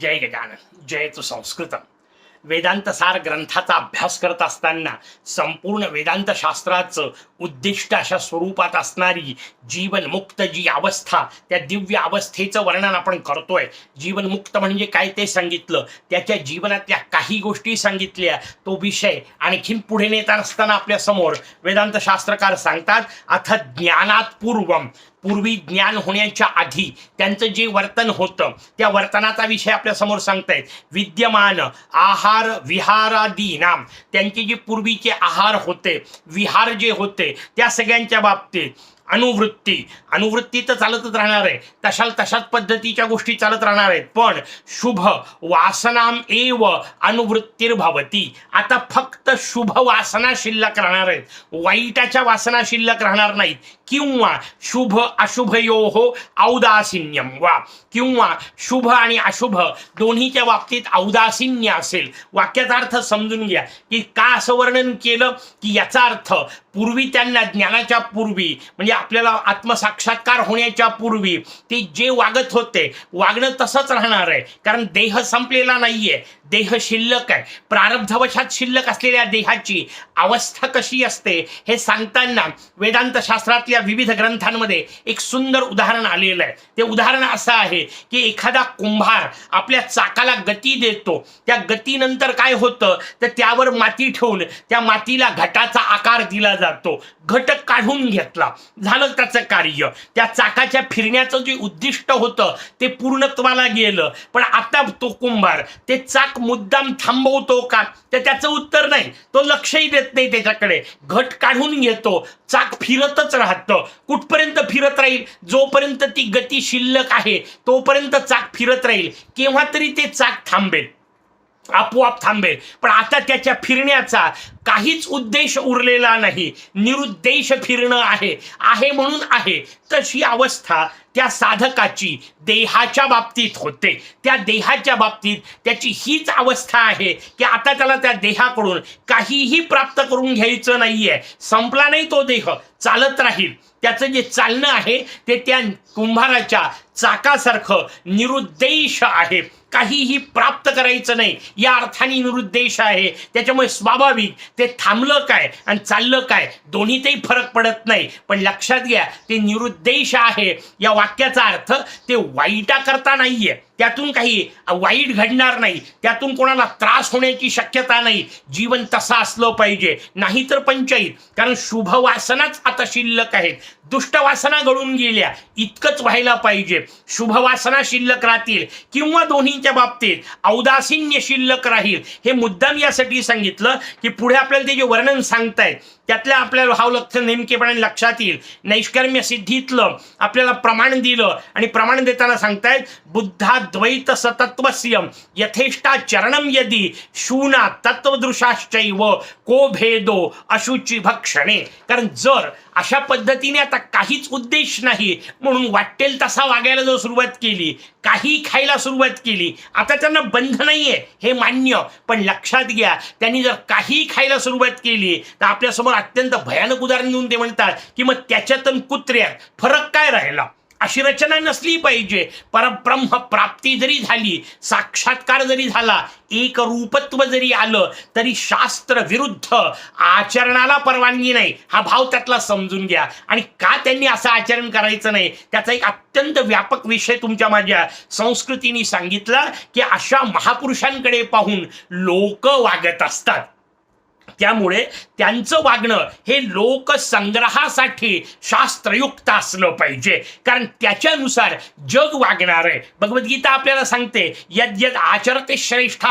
जय गजानन जय तू संस्कृत वेदांत सार ग्रंथाचा अभ्यास करत असताना संपूर्ण वेदांत शास्त्राचं उद्दिष्ट अशा स्वरूपात असणारी जीवनमुक्त जी अवस्था त्या दिव्य अवस्थेचं वर्णन आपण करतोय. जीवनमुक्त म्हणजे काय ते सांगितलं? त्याच्या जीवनातल्या काही गोष्टी सांगितल्या. तो विषय आणखीन पुढे नेत असताना आपल्यासमोर वेदांत शास्त्रकार सांगतात अथ ज्ञानात पूर्वम. पूर्वी ज्ञान होण्याच्या आधी त्यांचं जे वर्तन होतं त्या वर्तनाचा विषय आपल्यासमोर सांगतायत. विद्यमान आहार विहारादी नाम त्यांचे जे पूर्वीचे आहार होते विहार जे होते त्या सगळ्यांच्या बाबतीत अनुवृत्ती. अनुवृत्ती तर चालतच राहणार आहे. तशाल तशाच पद्धतीच्या गोष्टी चालत राहणार आहेत. पण शुभ वासनाम एव अनुवृत्तीर्भवती. आता फक्त शुभ वासना शिल्लक राहणार आहेत. वाईटाच्या वासना शिल्लक राहणार नाहीत. किंवा शुभ अशुभयो हो औदासिन्यम वा. किंवा शुभ आणि अशुभ दोन्हीच्या बाबतीत औदासिन्य असेल. वाक्याचा अर्थ समजून घ्या. की का असं वर्णन केलं? की याचा अर्थ पूर्वी त्यांना ज्ञानाच्या पूर्वी म्हणजे आपल्याला आत्मसाक्षात्कार होण्याच्या पूर्वी ते जे वागत होते वागणं तसंच राहणार आहे. कारण देह संपलेला नाहीये. देह शिल्लक आहे. प्रारब्धवशात शिल्लक असलेल्या देहाची अवस्था कशी असते हे सांगताना वेदांत शास्त्रातल्या विविध ग्रंथांमध्ये एक सुंदर उदाहरण आलेलं आहे. ते उदाहरण असं आहे की एखादा कुंभार आपल्या चाकाला गती देतो. त्या गतीनंतर काय होतं? तर त्यावर माती ठेवून त्या मातीला घटाचा आकार दिला जातो. घट काढून घेतला. झालं त्याचं कार्य. त्या चाकाच्या फिरण्याचं जे उद्दिष्ट होतं ते पूर्णत्वाला गेलं. पण आता तो कुंभार ते चाक मुद्दाम थांबवतो का? तर त्याचं उत्तर नाही. तो लक्षही देत नाही त्याच्याकडे. घट काढून घेतो. चाक फिरतच राहतं. कुठपर्यंत फिरत राहील? जोपर्यंत ती गती शिल्लक आहे तोपर्यंत चाक फिरत राहील. केव्हा तरी ते चाक थांबेल. आपोआप थांबेल. पण आता त्याच्या फिरण्याचा काहीच उद्देश उरलेला नाही. निरुद्देश फिरणं आहे. आहे म्हणून आहे. तशी अवस्था त्या साधकाची देहाच्या बाबतीत होते. त्या देहाच्या बाबतीत त्याची हीच अवस्था आहे की आता त्याला त्या देहाकडून काहीही प्राप्त करून घ्यायचं नाहीये. संपला नाही तो देह. चालत राहील. त्याचं जे चालणं आहे ते त्या कुंभाराच्या चाकासारखं निरुद्देश आहे. काहीही प्राप्त करायचं नाही. या अर्थाने निरुद्देश आहे. त्याच्यामुळे स्वाभाविक ते थांबलं काय आणि चाललं काय? दोन्हीतही फरक पडत नाही. पण लक्षात घ्या ते निरुद्देश आहे. या वाक्याचा अर्थ ते वाईटा करता नाहीये. त्यातून काही वाईट घडणार नाही. त्यातून कोणाला त्रास होण्याची शक्यता नाही. जीवन तसं असलं पाहिजे. नाही तर पंचायत कारण शुभवासनाच आता शिल्लक आहेत. दुष्टवासना घडून गेल्या. इतकंच व्हायला पाहिजे. शुभवासना शिल्लक राहतील. किंवा दोन्हीच्या बाबतीत औदासीन्य शिल्लक राहील. हे मुद्दाम यासाठी सांगितलं की पुढे आपल्याला ते जे वर्णन सांगतायत त्यातल्या आपल्याला भाव लक्ष नेमकेपणाने लक्षात येईल. नैष्कर्म्य सिद्धीतलं आपल्याला प्रमाण दिलं आणि प्रमाण देताना सांगतायत बुद्धा द्वैत सतत्वस्य यथेष्टा चरणम यदी शूना तत्वदृशाश्चैव को भेदो अशुची भक्षणे. कारण जर अशा पद्धतीने आता काहीच उद्देश नाही. म्हणून वाटेल तसा वागायला जर सुरुवात केली काही खायला सुरुवात केली आता त्यांना बंध नाहीये हे मान्य. पण लक्षात घ्या त्यांनी जर काही खायला सुरुवात केली तर आपल्यासमोर अत्यंत भयानक उदाहरण देऊन ते म्हणतात की मग त्याच्यातून कुत्र्यात फरक काय राहिला? अशी रचना नसली पाहिजे. परब्रह्म प्राप्ती जरी झाली साक्षात्कार जरी झाला एक रूपत्व जरी आलं तरी शास्त्र विरुद्ध आचरणाला परवानगी नाही. हा भाव त्यातला समजून घ्या. आणि का त्यांनी असं आचरण करायचं नाही? त्याचा एक अत्यंत व्यापक विषय तुमच्या माझ्या संस्कृतीने सांगितला की अशा महापुरुषांकडे पाहून लोक वागत असतात. त्यामुळे त्यांचं वागणं हे लोकसंग्रहासाठी शास्त्रयुक्त असलं पाहिजे. कारण त्याच्यानुसार जग वागणार आहे. भगवद्गीता आपल्याला सांगते यद यद आचरते श्रेष्ठ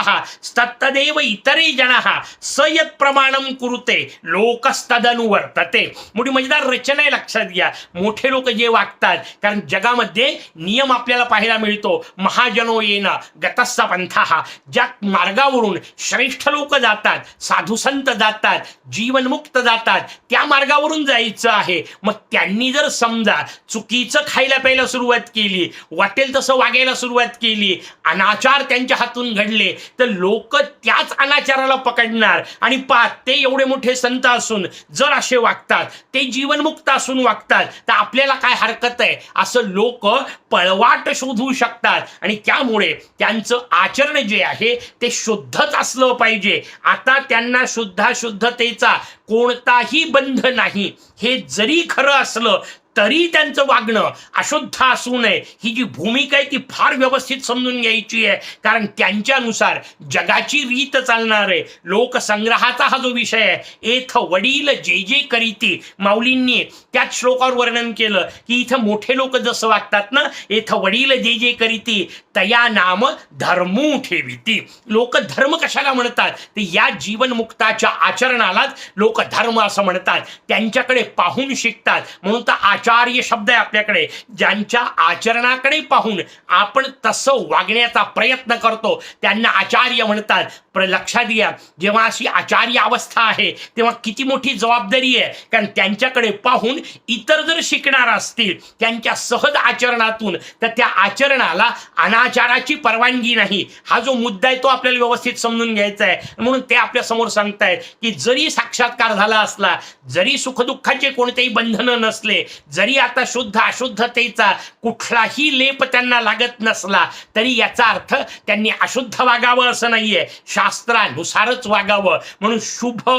तत्तदेव इतरे हा सयत प्रमाणम कुरुते लोकस्तदनुवर्तते मोठी मजेदार रचना आहे लक्षात घ्या. मोठे लोक जे वागतात कारण जगामध्ये नियम आपल्याला पाहायला मिळतो. महाजनो येणं गतस्सा पंथा ज्या मार्गावरून श्रेष्ठ लोक जातात साधुसंत अनंत जातात जीवनमुक्त जातात त्या मार्गावरून जायचं आहे. मग त्यांनी जर समजा चुकीचं खायला प्यायला सुरुवात केली वाटेल तसं वागायला सुरुवात केली अनाचार त्यांच्या हातून घडले तर लोक त्याच अनाचाराला पकडणार. आणि पा ते एवढे मोठे संत असून जर असे वागतात ते जीवनमुक्त असून वागतात तर आपल्याला काय हरकत आहे? असं लोक पळवाट शोधू शकतात. आणि त्यामुळे त्यांचं आचरण जे आहे ते शुद्धच असलं पाहिजे. आता त्यांना शुद्ध शुद्धाशुद्धतेचा कोणताही बंध नाही. हे जरी खरं असलं तरी त्यांचं वागणं अशुद्ध असू नये. ही जी भूमिका आहे ती फार व्यवस्थित समजून घ्यायची आहे. कारण त्यांच्यानुसार जगाची रीत चालणार आहे. लोकसंग्रहाचा हा जो विषय आहे एथ वडील जे जे करीती माऊलींनी त्याच श्लोकावर वर्णन केलं की इथं मोठे लोक जसं वागतात ना एथ वडील जे जे करीती तया नाम धर्मू ठेविती. लोक धर्म कशाला म्हणतात? ते या जीवनमुक्ताच्या आचरणालाच लोक धर्म असं म्हणतात. त्यांच्याकडे पाहून शिकतात. म्हणून तर आचार्य शब्द आहे आपल्याकडे. ज्यांच्या आचरणाकडे पाहून आपण तसं वागण्याचा प्रयत्न करतो त्यांना आचार्य म्हणतात. प्र लक्षात घ्या जेव्हा अशी आचार्य अवस्था आहे तेव्हा किती मोठी जबाबदारी आहे. कारण त्यांच्याकडे पाहून इतर जर शिकणार असतील त्यांच्या सहज आचरणातून तर त्या आचरणाला अनाचाराची परवानगी नाही. हा जो मुद्दा आहे तो आपल्याला व्यवस्थित समजून घ्यायचा आहे. म्हणून ते आपल्यासमोर सांगतायत की जरी साक्षात्कार झाला असला जरी सुखदुःखाचे कोणतेही बंधनं नसले जरी आता शुद्ध अशुद्धतेचा कुठलाही लेप त्यांना लागत नसला तरी याचा अर्थ त्यांनी अशुद्ध वागावं असं नाहीये. शास्त्रानुसारच वागावं. म्हणून शुभ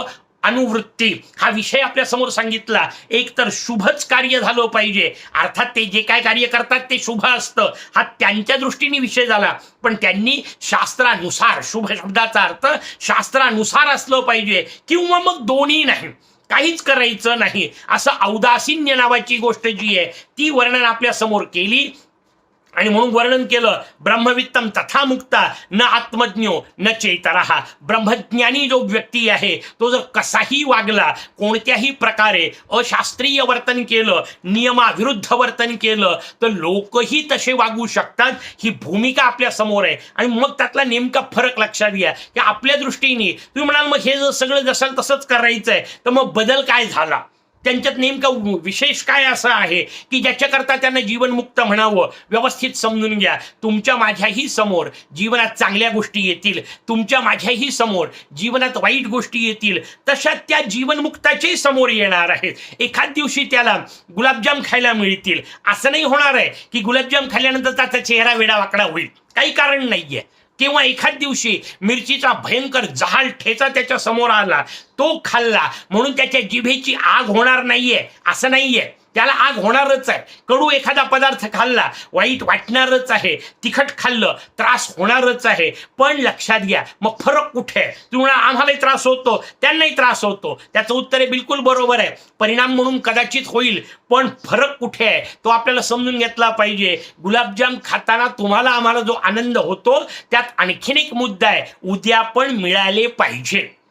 अनुवृत्ती हा विषय आपल्यासमोर सांगितला. एक तर शुभच कार्य झालं पाहिजे. अर्थात ते जे काय कार्य करतात ते शुभ असतं. हा त्यांच्या दृष्टीने विषय झाला. पण त्यांनी शास्त्रानुसार शुभ शब्दाचा अर्थ शास्त्रानुसार असलं पाहिजे. किंवा मग दोन्ही नाही. काहीच करायचं नाही. असं औदासीन्य नावाची गोष्ट जी आहे ती वर्णन आपल्यासमोर केली. आणि म्हणून वर्णन केलं ब्रह्मवित्तम तथा मुक्ता न आत्मज्ञो न चेतरहा ब्रह्मज्ञानी जो व्यक्ती आहे तो जर कसाही वागला कोणत्याही प्रकारे अशास्त्रीय वर्तन केलं नियमाविरुद्ध वर्तन केलं तर लोकही तसे वागू शकतात. ही भूमिका आपल्यासमोर आहे. आणि मग त्यातला नेमका फरक लक्षात घ्या. की आपल्या दृष्टीने तुम्ही म्हणाल मग हे जर सगळं जसं तसंच करायचं आहे तर मग बदल काय झाला? त्यांच्यात नेमकं विशेष काय असं आहे की ज्याच्याकरता त्यांना जीवनमुक्त म्हणावं? व्यवस्थित समजून घ्या. तुमच्या माझ्याही समोर जीवनात चांगल्या गोष्टी येतील. तुमच्या माझ्याही समोर जीवनात वाईट गोष्टी येतील. तशा त्या जीवनमुक्ताचे समोर येणार आहेत. एखाद दिवशी त्याला गुलाबजाम खायला मिळतील. असं नाही होणार आहे की गुलाबजाम खाल्ल्यानंतर त्याचा चेहरा वेडा वाकडा होईल. काही कारण नाहीये. किंवा एखाद दिवशी मिरचीचा भयंकर जहाल ठेचा त्याच्यासमोर आला तो खाल्ला म्हणून त्याच्या जिभेची आग होणार नाहीये असं नाहीये. त्याला आग होणारच आहे. कडू एखादा पदार्थ खाल्ला वाईट वाटणारच आहे. तिखट खाल्लं त्रास होणारच आहे. पण लक्षात घ्या मग फरक कुठे आहे? तुम्ही म्हणा, आम्हालाही त्रास होतो त्यांनाही त्रास होतो. त्याचं उत्तर आहे बिलकुल बरोबर आहे. परिणाम म्हणून कदाचित होईल पण फरक कुठे आहे? तो आपल्याला समजून घेतला पाहिजे. गुलाबजाम खाताना तुम्हाला आम्हाला जो आनंद होतो त्यात आणखीन एक मुद्दा आहे. उद्या पण मिळाले पाहिजे.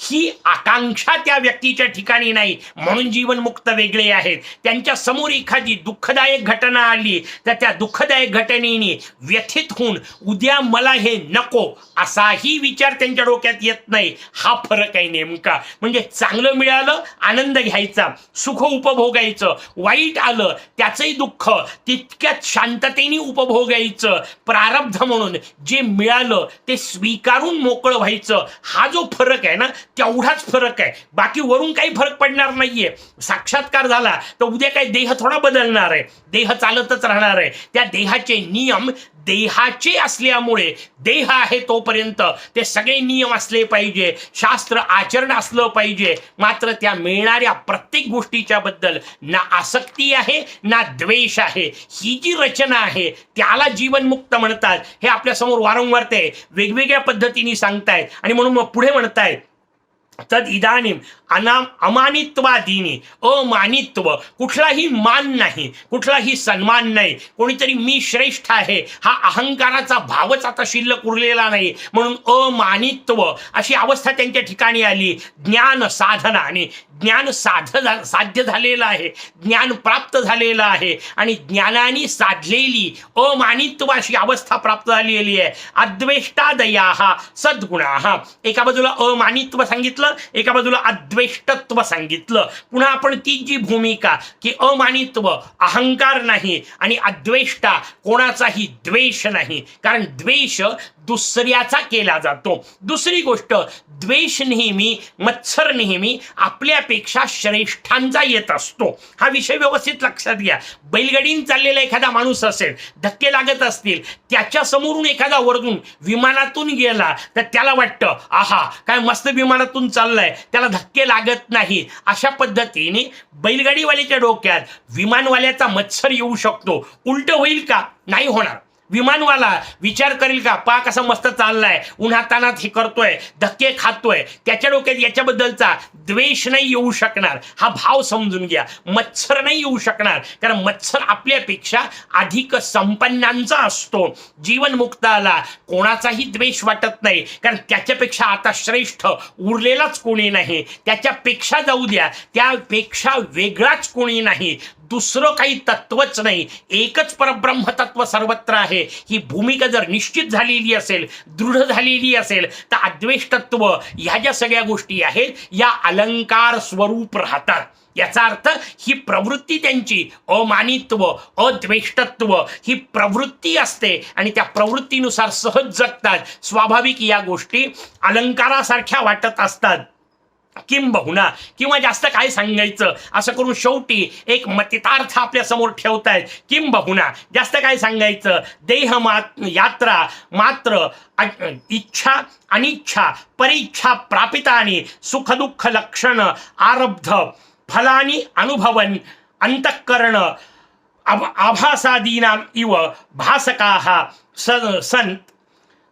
ही आकांक्षा त्या व्यक्तीच्या ठिकाणी नाही. म्हणून जीवनमुक्त वेगळे आहेत. त्यांच्यासमोर एखादी दुःखदायक घटना आली तर त्या दुःखदायक घटनेने व्यथित होऊन उद्या मला हे नको. असाही विचार त्यांच्या डोक्यात येत नाही. हा फरक आहे नेमका. म्हणजे चांगलं मिळालं आनंद घ्यायचा सुख उपभोगायचं वाईट आलं त्याचंही दुःख तितक्यात शांततेने उपभोगायचं प्रारब्ध म्हणून जे मिळालं ते स्वीकारून मोकळं व्हायचं. हा जो फरक आहे ना तेवढाच फरक आहे. बाकी वरून काही फरक पडणार नाहीये. साक्षात्कार झाला तर उद्या काही देह थोडा बदलणार आहे. देह चालतच राहणार आहे. त्या देहाचे नियम देहाचे असल्यामुळे देह आहे तोपर्यंत ते सगळे नियम असले पाहिजे. शास्त्र आचरण असलं पाहिजे. मात्र त्या मिळणाऱ्या प्रत्येक गोष्टीच्या बद्दल ना आसक्ती आहे ना द्वेष आहे. ही जी रचना आहे त्याला जीवनमुक्त म्हणतात. हे आपल्यासमोर वारंवार ते वेगवेगळ्या पद्धतीने सांगतायत. आणि म्हणून मग पुढे म्हणतायत तद इदानीम अनाम अमानित्वादिनी अमानित्व कुठलाही मान नाही कुठलाही सन्मान नाही कोणीतरी मी श्रेष्ठ आहे हा अहंकाराचा भावच आता शिल्लक उरलेला नाही म्हणून अमानित्व अशी अवस्था त्यांच्या ठिकाणी आली. ज्ञान साधना आणि ज्ञान साध झा- साध्य झालेलं आहे. ज्ञान प्राप्त झालेलं आहे. आणि ज्ञानाने साधलेली अमानित्वाशी अवस्था प्राप्त झालेली आहे. अद्वेष्टादया हा सद्गुणा. हा एका बाजूला अमानित्व सांगितलं एका बाजूला अद्वेष्टत्व सांगितलं. पुन्हा आपण ती जी भूमिका की अमानित्व अहंकार नाही आणि अद्वेष्टा कोणाचाही द्वेष नाही. कारण द्वेष दुसऱ्याचा केला जातो. दुसरी गोष्ट द्वेष नेहमी मत्सर नेहमी आपल्या पेक्षा श्रेष्ठांचा येत असतो. हा विषय व्यवस्थित लक्षात घ्या. बैलगाडीन चाललेला एखादा माणूस असेल धक्के लागत असतील त्याच्या समोरून एखादा वरतून विमानातून गेला तर त्याला वाटतं आहा काय मस्त विमानातून चाललाय त्याला धक्के लागत नाही. अशा पद्धतीने बैलगाडीवाल्याच्या डोक्यात विमानवाल्याचा मत्सर येऊ शकतो. उलट होईल का? नाही होणार. विमानवाला विचार करेल का? पा कसा मस्त चाललाय. उन्हातानात हे करतोय धक्के खातोय. त्याच्या डोक्यात याच्याबद्दलचा द्वेष नाही येऊ शकणार. हा भाव समजून घ्या. मत्सर नाही येऊ शकणार. कारण मत्सर आपल्यापेक्षा अधिक संपन्नांचा असतो. जीवनमुक्ताला कोणाचाही द्वेष वाटत नाही. कारण त्याच्यापेक्षा आता श्रेष्ठ उरलेलाच कोणी नाही. त्याच्यापेक्षा जाऊ द्या. त्यापेक्षा वेगळाच कोणी नाही. दुसरं काही तत्वच नाही. एकच परब्रह्म तत्व सर्वत्र आहे. ही भूमिका जर निश्चित झालेली असेल दृढ झालेली असेल तर अद्वेष्टत्व ह्या ज्या सगळ्या गोष्टी आहेत या अलंकार स्वरूप राहतात. याचा अर्थ ही प्रवृत्ती त्यांची अमानित्व अद्वेष्टत्व ही प्रवृत्ती असते आणि त्या प्रवृत्तीनुसार सहज जगतात. स्वाभाविक या गोष्टी अलंकारासारख्या वाटत असतात. किंबहुना किंवा जास्त काय सांगायचं? असं करून शेवटी एक मतितार्थ आपल्यासमोर ठेवतायत. किंबहुना जास्त काय सांगायचं? देह मात यात्रा मात्र इच्छा अनिच्छा परीच्छा प्रापितानी सुखदुःख लक्षण आरब्ध फलानी अनुभवन अंतःकरण आभ आभासादीनाम इव भासकाः स संत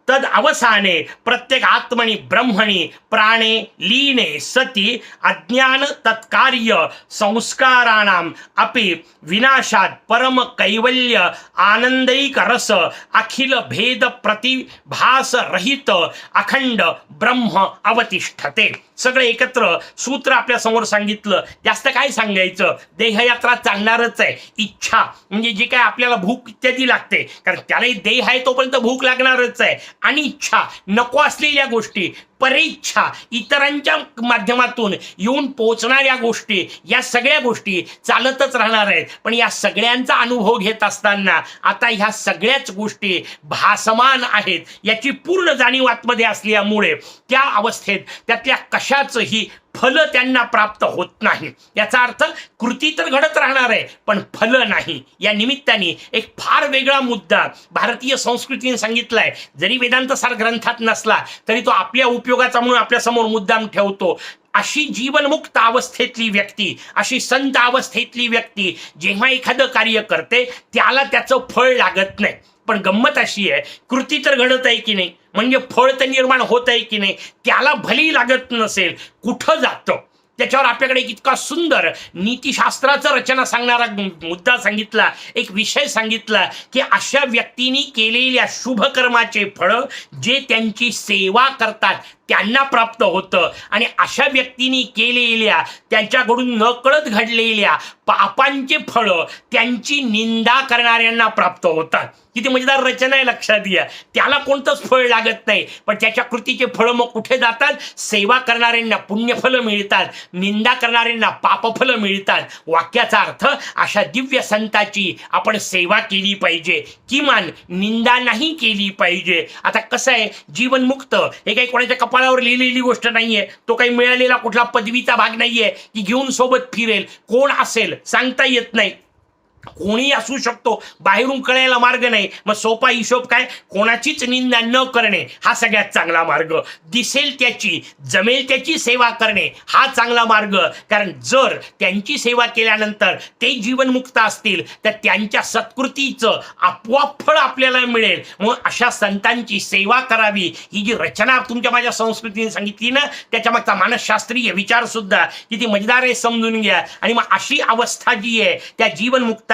तद अवसाने प्रत्येक आत्मनि ब्रह्मणि प्राणे लीने सती अज्ञान तत्कार्य संस्काराणाम अपि विनाशात परम कैवल्य आनंदैक रस अखिल भेद प्रतिभास रहित अखंड ब्रह्म अवतिष्ठते. सगळं एकत्र सूत्र आपल्यासमोर सांगितलं. जास्त काय सांगायचं? देहयात्रा चालणारच आहे. इच्छा. म्हणजे जे काय आपल्याला भूक इत्यादी लागते. कारण त्यालाही देह आहे तोपर्यंत भूक लागणारच आहे. आणि इच्छा नको असलेल्या गोष्टी परेच्छा इतरांच्या माध्यमातून येऊन पोचणाऱ्या गोष्टी या सगळ्या गोष्टी चालतच राहणार आहेत. पण या सगळ्यांचा अनुभव घेत असताना आता ह्या सगळ्याच गोष्टी भासमान आहेत. याची पूर्ण जाणीव आतमध्ये असल्यामुळे त्या अवस्थेत त्यातल्या कशाचंही फल त्यांना प्राप्त होत नाही. याचा अर्थ कृती तर घडत राहणार आहे पण फल नाही. या निमित्ताने एक फार वेगळा मुद्दा भारतीय संस्कृतीने सांगितलाय. जरी वेदांत सार ग्रंथात नसला तरी तो आपल्या उपयोगाचा म्हणून आपल्यासमोर मुद्दाम ठेवतो. अशी जीवनमुक्त अवस्थेतली व्यक्ती अशी संत अवस्थेतली व्यक्ती जेव्हा एखादं कार्य करते त्याला त्याचं फळ लागत नाही. पण गंमत अशी आहे कृती तर घडत आहे की नाही? म्हणजे फळ तर निर्माण होत आहे की नाही? त्याला भली लागत नसेल कुठं जातं? त्याच्यावर आपल्याकडे एक इतका सुंदर नीतीशास्त्राचं रचना सांगणारा मुद्दा सांगितला एक विषय सांगितला की अशा व्यक्तींनी केलेल्या शुभकर्माचे फळ जे त्यांची सेवा करतात त्यांना प्राप्त होतं. आणि अशा व्यक्तींनी केलेल्या त्यांच्याकडून नकळत घडलेल्या पापांचे फळं त्यांची निंदा करणाऱ्यांना प्राप्त होतात. किती मजेदार रचना आहे लक्षात घ्या. त्याला कोणतंच फळ लागत नाही. पण त्याच्या कृतीचे फळं मग कुठे जातात? सेवा करणाऱ्यांना पुण्यफलं मिळतात. निंदा करणाऱ्यांना पापफलं मिळतात. वाक्याचा अर्थ अशा दिव्य संताची आपण सेवा केली पाहिजे. किमान निंदा नाही केली पाहिजे. आता कसं आहे? जीवनमुक्त. हे काही कोणाच्या कपाळावर लिहिलेली गोष्ट नाहीये. तो काही मिळालेला कुठला पदवीचा भाग नाहीये की घेऊन सोबत फिरेल. कोण असेल? सांगता येत नाही. कोणी असू शकतो बाहेरून कळायला मार्ग नाही. मग सोपा हिशोब काय? कोणाचीच निंदा न करणे हा सगळ्यात चांगला मार्ग. दिसेल त्याची जमेल त्याची सेवा करणे हा चांगला मार्ग. कारण जर त्यांची सेवा केल्यानंतर ते जीवनमुक्त असतील तर त्यांच्या सत्कृतीचं आपोआप फळ आपल्याला मिळेल. मग अशा संतांची सेवा करावी ही जी रचना तुमच्या माझ्या संस्कृतीने सांगितली ना त्याच्या मागचा मानसशास्त्रीय विचार सुद्धा किती मजेदार आहे समजून घ्या. आणि मग अशी अवस्था जी आहे त्या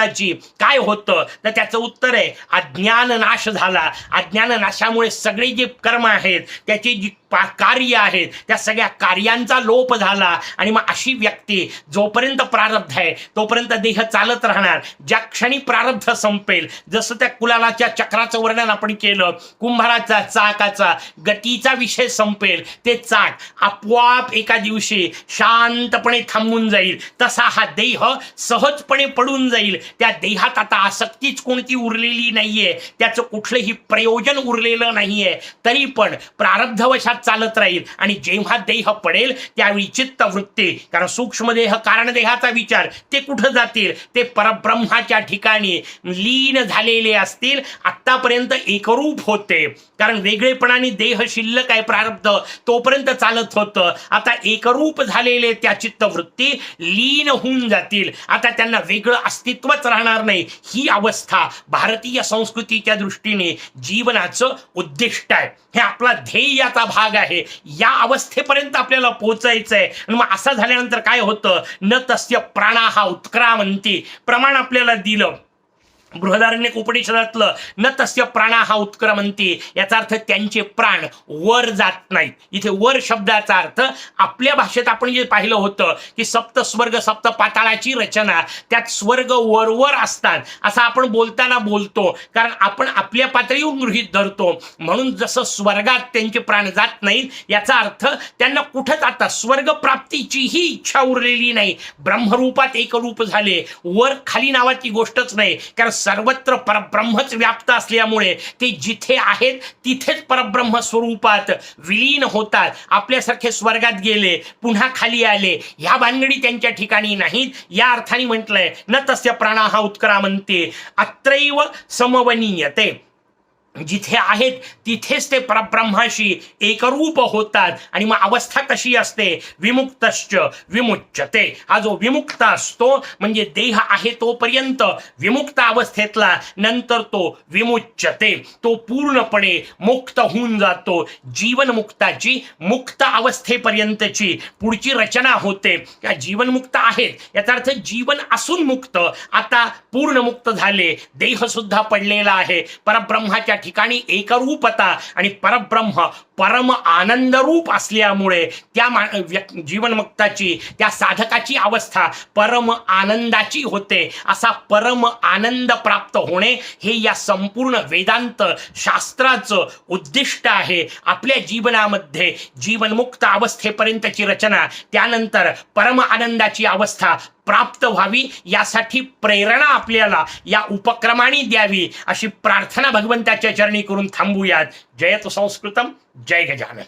जीवनमुक्ताची काय होतं? तर त्याचं उत्तर आहे अज्ञान नाश झाला. अज्ञान नाशामुळे सगळी जी कर्म आहेत त्याची जी पा कार्य आहेत. त्या सगळ्या कार्यांचा लोप झाला. आणि मग अशी व्यक्ती जोपर्यंत प्रारब्ध आहे तोपर्यंत देह चालत राहणार. ज्या क्षणी प्रारब्ध संपेल जसं त्या कुलालाच्या चक्राचं वर्णन आपण केलं कुंभाराचा चाकाचा गतीचा विषय संपेल ते चाक आपोआप एका दिवशी शांतपणे थांबून जाईल. तसा हा देह सहजपणे पडून जाईल. त्या देहात आता आसक्तीच कोणती उरलेली नाहीये. त्याचं कुठलंही प्रयोजन उरलेलं नाहीये. तरी पण प्रारब्धवशात चालत राहील आणि जेव्हा देह पडेल त्यावेळी चित्त वृत्ती कारण सूक्ष्म देह कारण देहाचा विचार ते कुठं जातील? ते परब्रह्माच्या ठिकाणी लीन झालेले असतील. आतापर्यंत एकरूप होते. कारण वेगळेपणाने देह शिल्लक आहे प्रारब्ध. तोपर्यंत चालत होतं. आता एकरूप झालेले त्या चित्तवृत्ती लीन होऊन जातील. आता त्यांना वेगळं अस्तित्वच राहणार नाही. ही अवस्था भारतीय संस्कृतीच्या दृष्टीने जीवनाचं उद्दिष्ट आहे. हे आपला ध्येयाचा भाग आहे. या अवस्थेपर्यंत आपल्याला पोहोचायचं आहे आणि मग असं झाल्यानंतर काय होतं? न तस्य प्राणा हा उत्क्रामंती प्रमाण आपल्याला दिलं. बृहदारण्य उपनिषदातलं न तस्य प्राणा हा उत्क्रमंती याचा अर्थ त्यांचे प्राण वर जात नाहीत. इथे वर शब्दाचा अर्थ आपल्या भाषेत आपण जे पाहिलं होतं की सप्त स्वर्ग सप्त पाताळाची रचना त्यात स्वर्ग वरवर असतात. असं आपण बोलताना बोलतो कारण आपण आपल्या पातळीवर गृहीत धरतो. म्हणून जसं स्वर्गात त्यांचे प्राण जात नाहीत याचा अर्थ त्यांना कुठंच आता स्वर्ग प्राप्तीचीही इच्छा उरलेली नाही. ब्रह्मरूपात एकरूप झाले. वर खाली नावाची गोष्टच नाही. कारण सर्वत्र परब्रह्मच व्याप्त असल्यामुळे ते जिथे आहेत तिथेच परब्रह्म स्वरूपात विलीन होतात. आपल्यासारखे स्वर्गात गेले पुन्हा खाली आले ह्या भानगडी त्यांच्या ठिकाणी नाहीत. या अर्थाने म्हटलंय न तस्य प्राणा हा उत्करा म्हणते. अत्रैव समवनीयते. जिथे आहेत तिथेच ते परब्रह्माशी एकरूप होतात. आणि मग अवस्था कशी असते? विमुक्तश्च विमुच्यते. हा जो विमुक्त असतो म्हणजे देह आहे तोपर्यंत विमुक्त अवस्थेतला नंतर तो विमुच्यते. तो पूर्णपणे मुक्त होऊन जातो. जीवनमुक्ताची मुक्त अवस्थेपर्यंतची पुढची रचना होते. त्या जीवनमुक्त आहेत. याचा अर्थ जीवन असून मुक्त. आता पूर्ण मुक्त झाले. देह सुद्धा पडलेला आहे. परब्रह्माच्या ठिकाणी एकरूपता आणि परब्रह्म परम आनंदरूप असल्यामुळे त्या मा जीवनमुक्ताची त्या साधकाची अवस्था परम आनंदाची होते. असा परम आनंद प्राप्त होणे हे या संपूर्ण वेदांत शास्त्राचं उद्दिष्ट आहे. आपल्या जीवनामध्ये जीवनमुक्त अवस्थेपर्यंतची रचना त्यानंतर परम आनंदाची अवस्था प्राप्त व्हावी यासाठी प्रेरणा आपल्याला या उपक्रमाने द्यावी अशी प्रार्थना भगवंताच्या चरणी करून थांबूयात. जयत संस्कृतम जय गजानन.